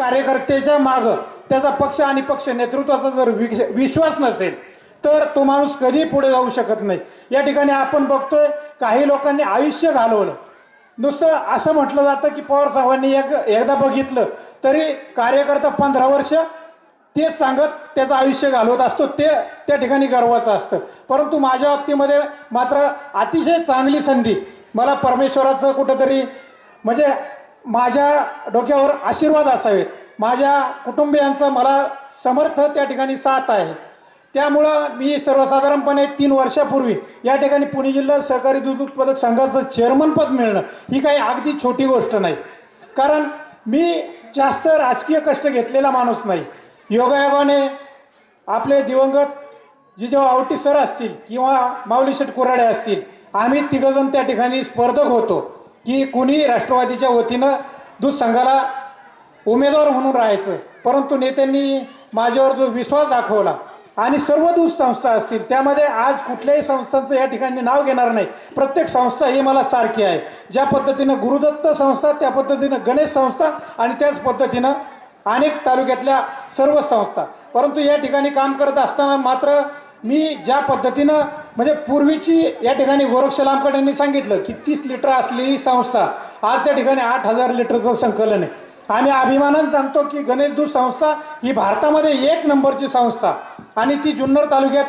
कार्यकर्त्याच्या मागं त्याचा पक्ष आणि पक्ष नेतृत्वाचा जर विश्वास नसेल तर तो माणूस कधी पुढे जाऊ शकत नाही. या ठिकाणी आपण बघतोय काही लोकांनी आयुष्य घालवलं. नुसतं असं म्हटलं जातं की पवार साहेबांनी एक एकदा बघितलं तरी कार्यकर्ता पंधरा वर्ष तेच सांगत त्याचं आयुष्य घालवत असतो. ते त्या ठिकाणी गर्वाचं असतं. परंतु माझ्या बाबतीमध्ये मात्र अतिशय चांगली संधी मला परमेश्वराचं कुठंतरी म्हणजे माझ्या डोक्यावर आशीर्वाद असावेत माझ्या कुटुंबियांचं मला समर्थ त्या ठिकाणी साथ आहे. त्यामुळं मी सर्वसाधारणपणे तीन वर्षापूर्वी या ठिकाणी पुणे जिल्हा सहकारी दूध उत्पादक संघाचं चेअरमनपद मिळणं ही काही अगदी छोटी गोष्ट नाही. कारण मी जास्त राजकीय कष्ट घेतलेला माणूस नाही. योगायोगाने आपले दिवंगत जिजेव आवटी सर असतील किंवा माऊली शेठ कुराडे असतील आम्ही तिघजण त्या ठिकाणी स्पर्धक होतो. की कुणी राष्ट्रवादीच्या वतीनं दूध संघाला उमेदवार म्हणून राहायचं. परंतु नेत्यांनी माझ्यावर जो विश्वास दाखवला आणि सर्व दूध संस्था असतील त्यामध्ये आज कुठल्याही संस्थांचं या ठिकाणी नाव घेणार नाही. प्रत्येक संस्था ही मला सारखी आहे. ज्या पद्धतीनं गुरुदत्त संस्था त्या पद्धतीनं गणेश संस्था आणि त्याच पद्धतीनं अनेक तालुक्यातल्या सर्व संस्था. परंतु या ठिकाणी काम करत असताना मात्र मी ज्या पद्धतीनं म्हणजे पूर्वीची या ठिकाणी गोरक्ष लांबकडांनी सांगितलं की तीस लिटर असलेली संस्था. आज त्या ठिकाणी आठ हजार लिटरचं संकलन आहे. आम्ही अभिमानानं सांगतो की गणेश दूध संस्था ही भारतामध्ये एक नंबरची संस्था. आणि ती जुन्नर तालुक्यात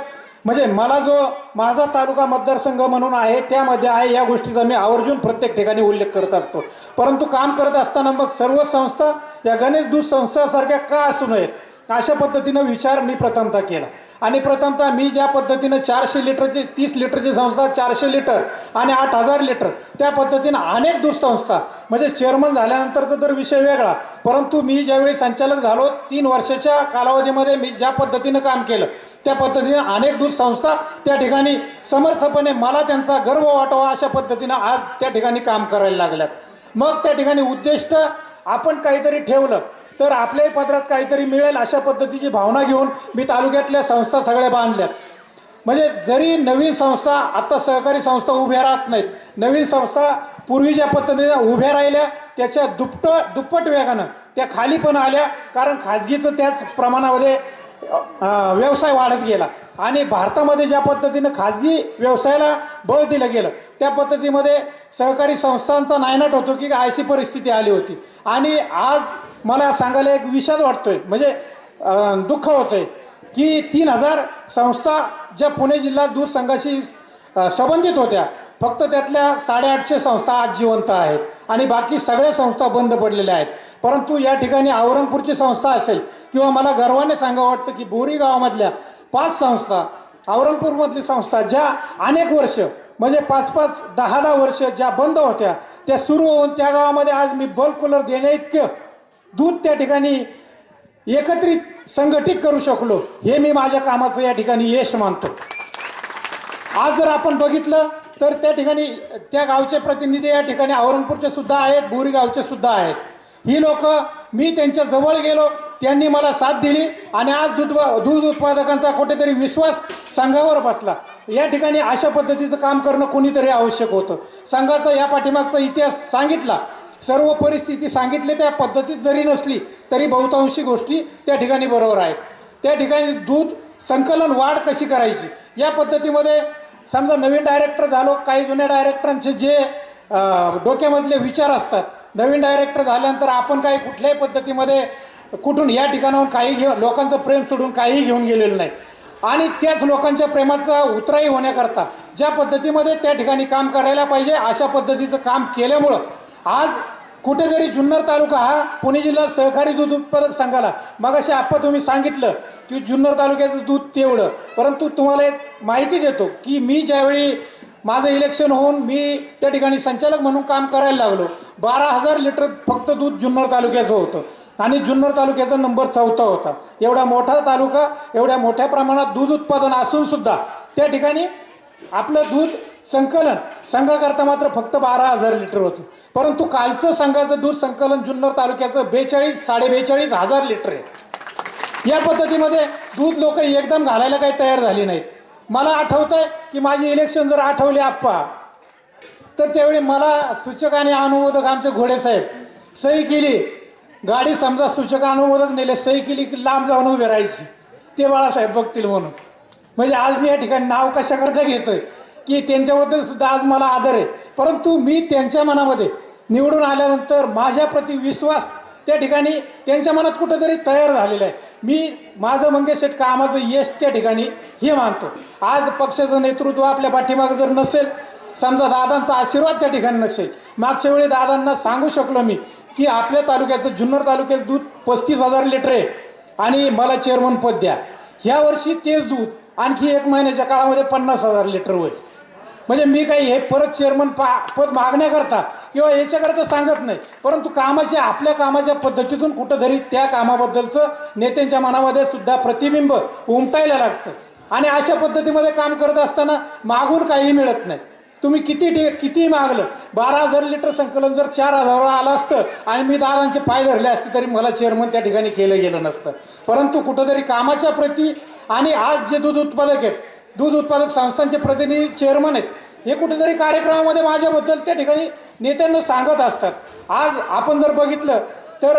म्हणजे मला जो माझा तालुका मतदारसंघ म्हणून आहे त्यामध्ये आहे या गोष्टीचा मी आवर्जून प्रत्येक ठिकाणी उल्लेख करत असतो. परंतु काम करत असताना मग सर्व संस्था या गणेश दूध संस्थासारख्या का असू नयेत अशा पद्धतीनं विचार मी प्रथमतः केला. आणि प्रथमतः मी ज्या पद्धतीनं चारशे लिटरची तीस लिटरची संस्था चारशे लिटर आणि आठ हजार लिटर त्या पद्धतीनं अनेक दूधसंस्था म्हणजे चेअरमन झाल्यानंतरचा तर विषय वेगळा. परंतु मी ज्यावेळी संचालक झालो तीन वर्षाच्या कालावधीमध्ये मी ज्या पद्धतीनं काम केलं त्या पद्धतीनं अनेक दूधसंस्था त्या ठिकाणी समर्थपणे मला त्यांचा गर्व वाटावा अशा पद्धतीनं आज त्या ठिकाणी काम करायला लागल्यात. मग त्या ठिकाणी उद्दिष्ट आपण काहीतरी ठेवलं तर आपल्याही पत्रात काहीतरी मिळेल अशा पद्धतीची भावना घेऊन मी तालुक्यातल्या संस्था सगळ्या बांधल्यात म्हणजे जरी नवीन संस्था आत्ता सहकारी संस्था उभ्या राहत नाहीत नवीन संस्था पूर्वी ज्या पद्धतीनं उभ्या राहिल्या त्याच्या दुप्ट दुप्पट वेगानं त्या खाली पण आल्या. कारण खाजगीचं त्याच प्रमाणामध्ये व्यवसाय वाढत गेला. आणि भारतामध्ये ज्या पद्धतीनं खाजगी व्यवसायाला बळ दिलं गेलं त्या पद्धतीमध्ये सहकारी संस्थांचा नायनाट होतो की अशी परिस्थिती आली होती. आणि आज मला सांगायला एक विषाद वाटतोय म्हणजे दुःख दुःख होतंय की तीन हजार संस्था ज्या पुणे जिल्हा दूध संघाशी संबंधित होत्या. फक्त त्यातल्या साडेआठशे संस्था आज जिवंत आहेत आणि बाकी सगळ्या संस्था बंद पडलेल्या आहेत. परंतु या ठिकाणी औरंगपूरची संस्था असेल किंवा मला गर्वाने सांगावं वाटतं की बोरी गावामधल्या पाच संस्था औरंगपूरमधली संस्था ज्या अनेक वर्ष म्हणजे पाच पाच दहा दहा वर्ष ज्या बंद होत्या त्या सुरू होऊन त्या गावामध्ये आज मी बल्ब कूलर देण्या इतकं दूध त्या ठिकाणी एकत्रित संघटित करू शकलो हे मी माझ्या कामाचं या ठिकाणी यश मानतो. आज जर आपण बघितलं तर त्या ठिकाणी त्या गावचे प्रतिनिधी या ठिकाणी औरंगपूरचे सुद्धा आहेत बोरी गावचे सुद्धा आहेत. ही लोक मी त्यांच्या जवळ गेलो त्यांनी मला साथ दिली आणि आज दूध दूध उत्पादकांचा कुठेतरी विश्वास संघावर बसला. या ठिकाणी अशा पद्धतीचं काम करणं कोणीतरी आवश्यक होतं. संघाचा या पाठीमागचा इतिहास सांगितला. सर्व परिस्थिती सांगितली त्या पद्धतीत जरी नसली तरी बहुतांशी गोष्टी त्या ठिकाणी बरोबर आहेत. त्या ठिकाणी दूध संकलन वाढ कशी करायची? या पद्धतीमध्ये समजा नवीन डायरेक्टर झालो काही जुन्या डायरेक्टरांचे जे डोक्यामधले विचार असतात नवीन डायरेक्टर झाल्यानंतर आपण काही कुठल्याही पद्धतीमध्ये कुठून या ठिकाणाहून काही घेऊ लोकांचं प्रेम सोडून काहीही घेऊन गेलेलं नाही. आणि त्याच लोकांच्या प्रेमाचा उतराई होण्याकरता ज्या पद्धतीमध्ये त्या ठिकाणी काम करायला पाहिजे अशा पद्धतीचं काम केल्यामुळं आज कुठे जरी जुन्नर तालुका हा पुणे जिल्हा सहकारी दूध उत्पादक संघाला मग असे आप्पा तुम्ही सांगितलं की जुन्नर तालुक्याचं दूध तेवढं. परंतु तुम्हाला एक माहिती देतो की मी ज्यावेळी माझं इलेक्शन होऊन मी त्या ठिकाणी संचालक म्हणून काम करायला लागलो बारा हजार लिटर फक्त दूध जुन्नर तालुक्याचं होतं. आणि जुन्नर तालुक्याचा नंबर चौथा होता. एवढा मोठा तालुका एवढ्या मोठ्या प्रमाणात दूध उत्पादन असूनसुद्धा त्या ठिकाणी आपलं दूध संकलन. संघाकरता मात्र फक्त बारा हजार लिटर होतं. परंतु कालचं संघाचं दूध संकलन जुन्नर तालुक्याचं बेचाळीस साडे बेचाळीस हजार लिटर आहे. या पद्धतीमध्ये दूध लोक एकदम घालायला काही तयार झाली नाहीत. मला आठवतं आहे की माझी इलेक्शन जर आठवली आप्पा तर त्यावेळी मला सूचक आणि अनुमोदक आमचे घोडेसाहेब सही केली. गाडी समजा सूचक अनुमोदक नेले सही केली की लांब जाऊन उभे राहायची. ते बाळासाहेब बघतील म्हणून. म्हणजे आज मी या ठिकाणी नाव कशाकरता घेतोय? की त्यांच्याबद्दल सुद्धा आज मला आदर आहे. परंतु मी त्यांच्या मनामध्ये निवडून आल्यानंतर माझ्याप्रती विश्वास त्या ठिकाणी त्यांच्या मनात कुठंतरी तयार झालेलं आहे. मी माझं मंगेशेट कामाचं यश त्या ठिकाणी हे मानतो. आज पक्षाचं नेतृत्व आपल्या पाठीमागं जर नसेल समजा दादांचा आशीर्वाद त्या ठिकाणी नसेल मागच्या वेळी दादांना सांगू शकलो मी की आपल्या तालुक्याचं जुन्नर तालुक्याचं दूध पस्तीस हजार लिटर आहे आणि मला चेअरमन पद द्या. ह्या वर्षी तेच दूध आणखी एक महिन्याच्या काळामध्ये पन्नास हजार लिटर होईल. म्हणजे मी काही हे परत चेअरमन पा पद मागण्याकरता किंवा याच्याकरता सांगत नाही. परंतु कामाची आपल्या कामाच्या पद्धतीतून कुठंतरी त्या कामाबद्दलचं नेत्यांच्या मनामध्ये सुद्धा प्रतिबिंब उमटायला लागतं. आणि अशा पद्धतीमध्ये काम करत असताना मागून काही मिळत नाही. तुम्ही किती ठे किती मागलं बारा हजार लिटर संकलन जर चार हजारावर आलं असतं आणि मी दारांचे पाय धरले असते तरी मला चेअरमन त्या ठिकाणी केलं गेलं नसतं. परंतु कुठंतरी कामाच्या प्रती आणि आज जे दूध उत्पादक आहेत दूध उत्पादक संस्थांचे प्रतिनिधी चेअरमन आहेत. हे कुठेतरी कार्यक्रमामध्ये माझ्याबद्दल त्या ठिकाणी नेत्यांना सांगत असतात. आज आपण जर बघितलं तर